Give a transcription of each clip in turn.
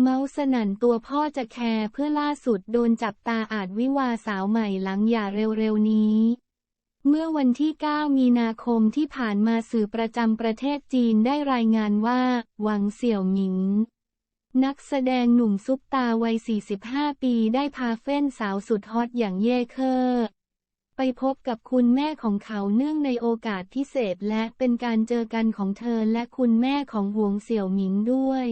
เมาส์สนั่นตัวพ่อจะแคร์เพื่อล่าสุดโดนจับตาอาจวิวาสาวใหม่หลังหย่าเร็วๆนี้ เมื่อวันที่ 9 มีนาคมที่ผ่านมาสื่อประจำประเทศจีนได้รายงานว่า หวังเสี่ยวหมิง นักแสดงหนุ่มซุปตาวัย 45 ปีได้พาเฟ้นสาวสุดฮอตอย่างเย่เคอร์ไปพบกับคุณแม่ของเขาเนื่องในโอกาสพิเศษและเป็นการเจอกันของเธอและคุณแม่ของหวงเสี่ยวหมิงด้วย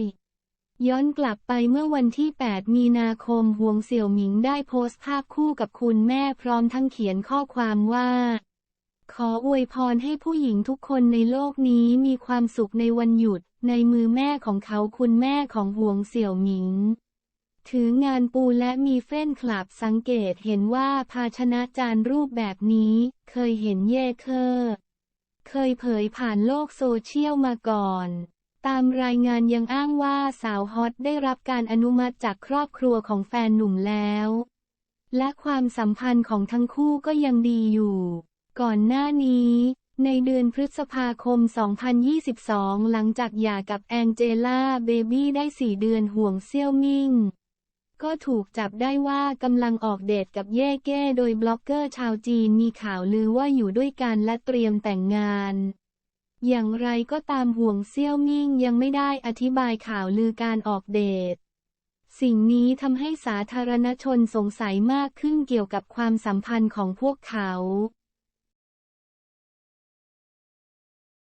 ย้อนกลับไปเมื่อวันที่ 8 มีนาคมหวงเสี่ยวหมิงได้โพสต์ภาพคู่กับคุณแม่พร้อมทั้งเขียนข้อความว่า ขออวยพรให้ผู้หญิงทุกคนในโลกนี้มีความสุขในวันหยุด ในมือแม่ของเขาคุณแม่ของหวงเสี่ยวหมิง ถืองานปูและมีเฟ้นคลับสังเกตเห็นว่าภาชนะจานรูปแบบนี้ เคยเห็นเย่เคอร์เคยเผยผ่านโลกโซเชียลมาก่อน ตามรายงานยังอ้างว่าสาวฮอตได้รับการอนุมัติจากครอบครัวของแฟนหนุ่มแล้ว และความสัมพันธ์ของทั้งคู่ก็ยังดีอยู่ ก่อนหน้านี้ ในเดือนพฤษภาคม 2022 หลังจากหย่ากับแองเจล่าเบบี้ได้4เดือนห่วงเซี่ยวมิงก็ถูกจับได้ว่ากำลังออกเดทกับเย่เก้โดยบล็อกเกอร์ชาวจีนมีข่าวลือว่าอยู่ด้วยกันและเตรียมแต่งงาน อย่างไรก็ตามห่วงเซี่ยวมิ่งยังไม่ได้อธิบายข่าวลือการออกเดท สิ่งนี้ทำให้สาธารณชนสงสัยมากขึ้นเกี่ยวกับความสัมพันธ์ของพวกเขา